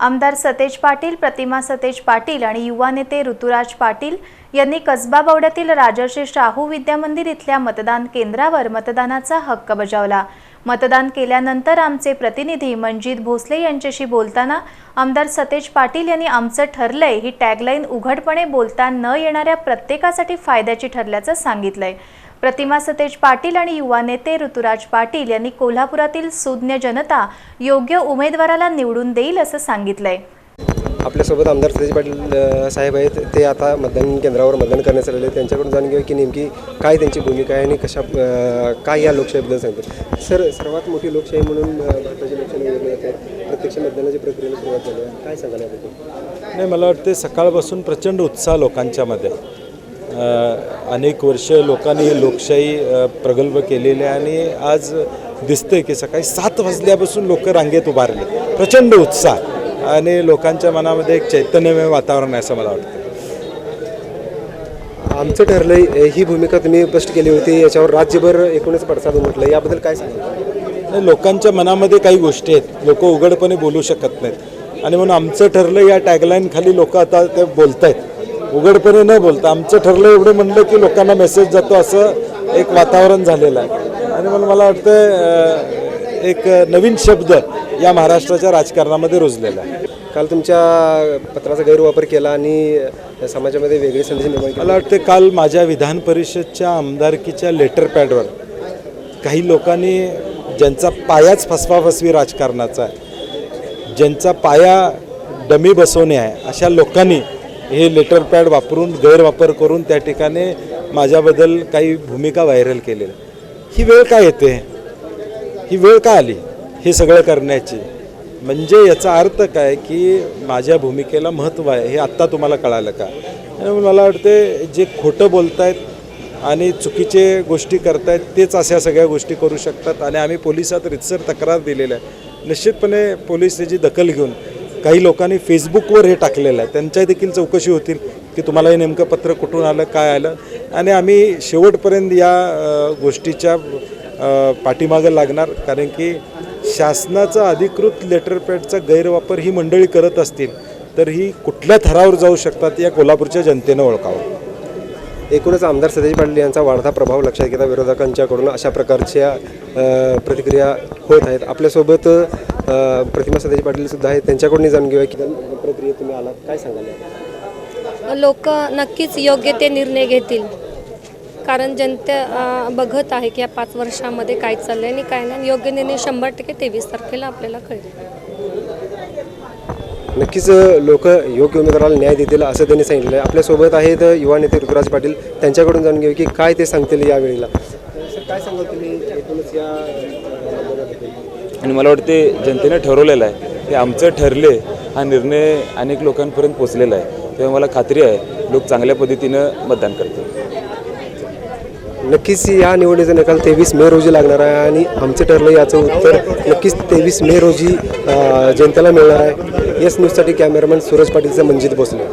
आमदार सतेज पाटील प्रतिमा सतेज पाटील आणि युवा नेते ऋतुराज पाटील यांनी कसबा बवड्यातील राजर्षी शाहू विद्यामंदिर इथल्या मतदान केंद्रावर मतदानाचा हक्क बजावला. मतदान केल्यानंतर आमचे प्रतिनिधी मनजित भोसले यांच्याशी बोलताना आमदार सतेज पाटील यांनी आमचं ठरलंय ही टॅगलाईन उघडपणे बोलता न येणाऱ्या प्रत्येकासाठी फायद्याची ठरल्याचं सांगितलंय. प्रतिमा सतेज पाटील आणि युवा नेते ऋतुराज पाटील यांनी कोल्हापुरातील सुज्ञ जनता योग्य उमेदवाराला निवडून देईल असं सांगितलंय. आपल्यासोबत आमदार सतेज पाटील साहेब आहेत. ते आता मतदान केंद्रावर मतदान करण्यास आलेले आहेत. त्यांच्याकडून जाणून घेऊया की नेमकी काय त्यांची भूमिका आहे आणि कशा काय या लोकशाहीबद्दल सांगतात. सर सर्वात मोठी लोकशाही म्हणून भारताची लोकशाही निवडली जाते. प्रत्यक्ष मतदानाची प्रक्रियेला सुरुवात झाली आहे. काय सांगाल याबद्दल? नाही मला वाटते सकाळपासून प्रचंड उत्साह लोकांच्यामध्ये अनेक वर्ष लोकांनी लोकशाही प्रगल्भ केलेली आहे आणि आज दिसतंय की सकाळी सात वाजल्यापासून लोक रांगेत उभारले. प्रचंड उत्साह आणि लोकांच्या मनामध्ये एक चैतन्यमय वातावरण आहे असं मला वाटतं. आमचं ठरलंय अ, ही भूमिका तुम्ही स्पष्ट केली होती याच्यावर राज्यभर एकूणच पडसाद उमटलं याबद्दल काय नाही, लोकांच्या मनामध्ये काही गोष्टी आहेत लोक उघडपणे बोलू शकत नाहीत. आणि म्हणून आमचं ठरलं या टॅगलाईन खाली लोक आता ते बोलत आहेत उघडपणे न बोलता आमचं ठरलं एवढं म्हणलं की लोकांना मेसेज जातो असं एक वातावरण झालेलं आहे. आणि म्हणून मला वाटतं एक नवीन शब्द या महाराष्ट्राच्या राजकारणामध्ये रुजलेला आहे. काल तुमच्या पत्राचा गैरवापर केला आणि समाजामध्ये वेगळी संदेश निर्माण मला वाटतं काल माझ्या विधान परिषदच्या आमदारकीच्या लेटर पॅडवर काही लोकांनी ज्यांचा पायाच फसवाफसवी राजकारणाचा आहे ज्यांचा पाया डमी बसवणे आहे अशा लोकांनी हे लेटर पॅड वापरून गैरवापर करून त्या ठिकाणी माझ्याबद्दल काही भूमिका व्हायरल केलेल्या. ही वेळ काय येते? ही वेळ का आली? हे सगळं करण्याची. म्हणजे याचा अर्थ काय की माझ्या भूमिकेला महत्त्व आहे हे आत्ता तुम्हाला कळालं का? आणि मला वाटते जे खोटं बोलतायत आणि चुकीचे गोष्टी करतायत तेच अशा सगळ्या गोष्टी करू शकतात. आणि आम्ही पोलिसात रितसर तक्रार दिलेल्या आहे निश्चितपणे पोलीस त्याची दखल घेऊन काही लोकांनी फेसबुकवर हे टाकलेलं आहे. त्यांच्या देखील चौकशी होतील की तुम्हाला हे नेमकं पत्र कुठून आलं काय आलं. आणि आम्ही शेवटपर्यंत या गोष्टीच्या पाठीमागं लागणार. कारण की शासनाचा अधिकृत लेटरपॅडचा गैरवापर ही मंडळी करत असतील तर ही कुठल्या थरावर जाऊ शकतात या कोल्हापूरच्या जनतेनं ओळखावं. एकूणच आमदार सतेज पाटील यांचा वाढता प्रभाव लक्षात घेता विरोधकांच्याकडून अशा प्रकारच्या प्रतिक्रिया होत आहेत. आपल्यासोबत प्रतिमा सतेज पाटील सुद्धा आहेत. त्यांच्याकडून जाणून घेऊया की प्रक्रियेत तुम्ही आलात. काय सांगाल? लोक नक्कीच योग्य ते निर्णय घेतील. कारण जनते बघत आहे की या पाच वर्षामध्ये काय चाललं आहे आणि काय नाही. योग्य निर्णय शंभर टक्के तेवीस तारखेला आपल्याला कळेल. नक्कीच लोक योग्य उमेदवाराला न्याय देतील असं त्यांनी सांगितलं आहे. आपल्यासोबत आहेत युवा नेते ऋतुराज पाटील. त्यांच्याकडून जाणून घेऊ की काय ते सांगतील या वेळेला. सर काय सांगाल तुम्ही? एकूणच या आणि मला वाटते जनतेने ठरवलेलं आहे ते आमचं ठरले हा निर्णय अनेक लोकांपर्यंत पोचलेला आहे. तेव्हा मला खात्री आहे लोक चांगल्या पद्धतीनं मतदान करतील. नक्कीच या निवडणुकीचा निकाल तेवीस मे रोजी लागणार आहे आणि आमचं ठरलं याचं उत्तर नक्कीच तेवीस मे रोजी जनतेला मिळणार आहे. येस न्यूजसाठी कॅमेरामॅन सूरज पाटीलचं मंजित भोसले.